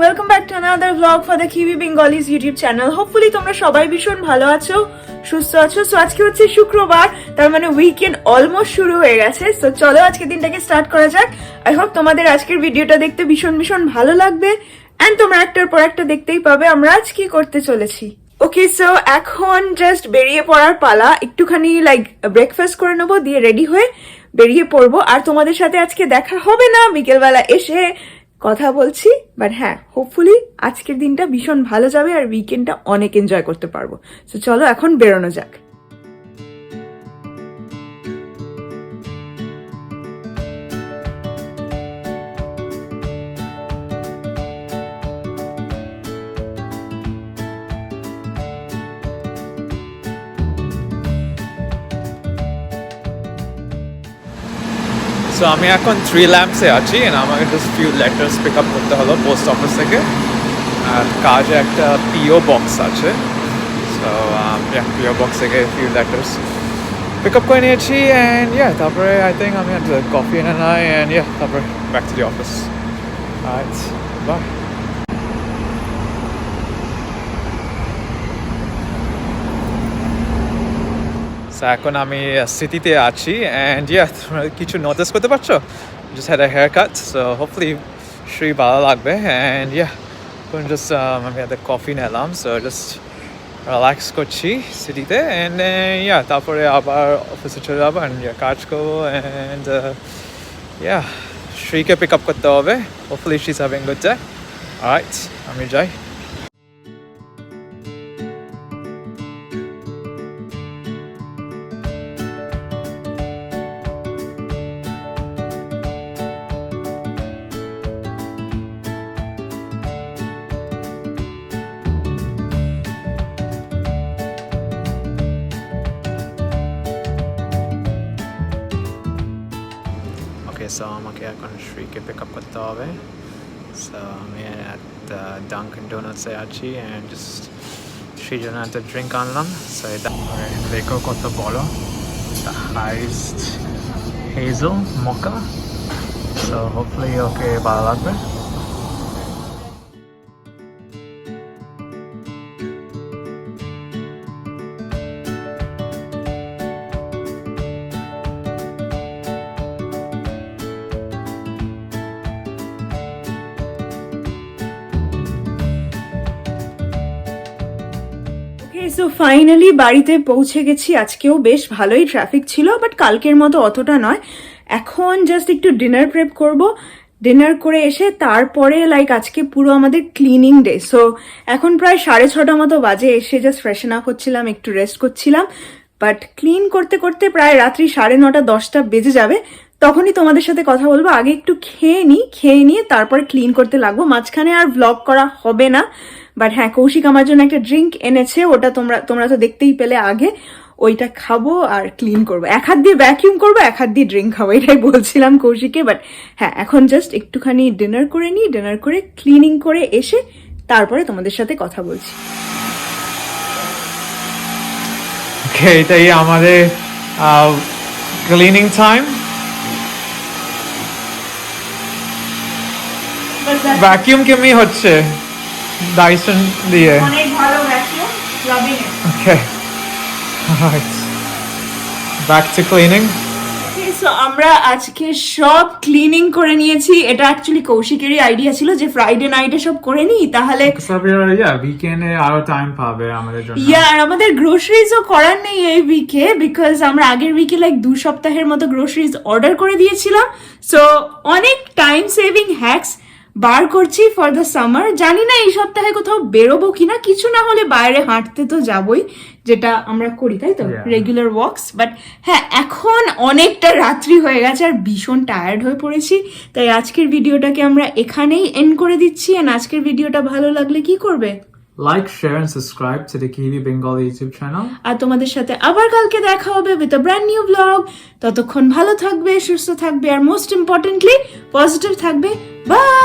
Welcome back to another blog for the QB Bengalis YouTube channel hopefully তোমরা সবাই ভীষণ ভালো আছো, সুস্থ আছো। সো আজকে হচ্ছে শুক্রবার, তার মানে উইকেন্ড অলমোস্ট শুরু হয়ে গেছে। সো চলো আজকে দিনটাকে স্টার্ট করা যাক। আই হোপ তোমাদের আজকের ভিডিওটা দেখতে ভীষণ ভীষণ ভালো লাগবে। অ্যান্ড তোমরা একটার পর একটা দেখতেই পাবে আমরা আজ কি করতে চলেছি। ওকে সো এখন জাস্ট বেরিয়ে পড়ার পালা। একটুখানি লাইক ব্রেকফাস্ট করে নেব, দিয়ে রেডি হয়ে বেরিয়ে পড়ব। আর তোমাদের সাথে আজকে দেখা হবে না। বিকেলবেলা এসে কথা বলছি বাট হ্যাঁ হোপফুলি আজকের দিনটা ভীষণ ভালো যাবে আর উইকেন্ডটা অনেক এনজয় করতে পারব। তো চলো এখন বেরোনো যাক। সো আমি এখন থ্রি ল্যাম্পসে আছি আমাকে just few letters pick up করতে হলো পোস্ট অফিস থেকে। আর কাজে একটা পিও বক্স আছে। সো পিও বক্স থেকে ফিউ লেটার্স পিক আপ করে নিয়েছি অ্যান্ড ইয়া তারপরে আই থিঙ্ক আমি কফি এনে নাই অ্যান্ড ইয়া তারপরে ব্যাক টু দি অফিস আচ্ছা বাই এখন আমি সিটিতে আছি অ্যান্ড ইয়া তোমরা কিছু নোটিস করতে পারছ? Just had a haircut so hopefully Shri ভালো লাগবে অ্যান্ড ইয়া এখন জাস্ট আমি একটা কফি নিলাম সো জাস্ট রিল্যাক্স করছি সিটিতে অ্যান্ড ইয়া তারপরে আবার অফিসে চলে যাব অ্যান্ড ইয়া কাজ করব অ্যান্ড ইয়া শ্রীকে পিক আপ করতে হবে। Hopefully she is having good day right আমি যাই। সো আমাকে এখন শ্রীকে পিক আপ করতে হবে সো আমি ডাঙ্কন ডোনাটসে আছি অ্যান্ড জাস্ট সেই জন্য একটা ড্রিঙ্ক আনলাম সো এটা দেখো কত বড় highest hazel mocha so hopefully okay ভালো লাগবে সো ফাইনালি বাড়িতে পৌঁছে গেছি। আজকেও বেশ ভালোই ট্রাফিক ছিল বাট কালকের মতো অতটা নয়। এখন জাস্ট একটু ডিনার প্রেপ করব। ডিনার করে এসে তারপরে লাইক আজকে পুরো আমাদের ক্লিনিং ডে সো এখন প্রায় সাড়ে ছটা মতো বাজে, এসে জাস্ট ফ্রেশন আপ হচ্ছিলাম, একটু রেস্ট করছিলাম। বাট ক্লিন করতে করতে প্রায় রাত্রি সাড়ে নটা, দশটা বেজে যাবে। তখনই তোমাদের সাথে কথা বলব। আগে একটু খেয়ে নিই খেয়ে নিয়ে তারপরে ক্লিন করতে লাগবো। মাঝখানে আর ব্লগ করা হবে না। বাট হ্যাঁ কৌশিক আমার জন্য একটা ড্রিঙ্ক এনেছে ওটা তোমরা তোমরা তো দেখতেই পেলে আগে। ওইটা খাব আর ক্লিন করব। এক হাত দিয়ে ভ্যাকিউম করব এক হাত দিয়ে ড্রিঙ্ক খাব এটাই বলছিলাম কৌশিকে বাট হ্যাঁ এখন জাস্ট একটুখানি ডিনার করে নিই ডিনার করে ক্লিনিং করে এসে তারপরে তোমাদের সাথে কথা বলছি। এটাই আমাদের ক্লিনিং টাইম ভ্যাকিউম কেমনি হচ্ছে? ডাইসন দিয়ে? অনেক ভালো vacuum loving it Alright. Back to cleaning. So আমরা আজকে সব ক্লিনিং করে নিয়েছি। এটা অ্যাকচুয়ালি কৌশিকেরই আইডিয়া ছিল যে ফ্রাইডে নাইটে সব করে নিই তাহলে উইকেন্ডে আরও টাইম পাবে আমাদের জন্য। ইয়া আর আমাদের গ্রোসারিজও করার নেই এই উইকে বিকজ আমরা আগের উইকে লাইক দু সপ্তাহের মতো গ্রোসারিজ অর্ডার করে দিয়েছিলাম। সো অনেক টাইম সেভিং হ্যাক্স বার করছি ফর দ্য সামার জানি না এই সপ্তাহে কোথাও বেরোবো কিনা কিছু না হলে বাইরে হাঁটতে তো যাবই যেটা আমরা করি তাই তো? রেগুলার ওয়ার্কস বাট হ্যাঁ এখন অনেকটা রাত্রি হয়ে গেছে আর ভীষণ টায়ার্ড হয়ে পড়েছি। তাই আজকের ভিডিওটাকে আমরা এখানেই এন্ড করে দিচ্ছি। আর আজকের ভিডিওটা ভালো লাগলে কি করবে? Like share and subscribe to the QB Bengal YouTube channel আর তোমাদের সাথে আবার কালকে দেখা হবে with a brand new blog ততক্ষণ ভালো থাকবে সুস্থ থাকবে আর মোস্ট ইম্পর্টেন্টলি পজিটিভ থাকবে। বাই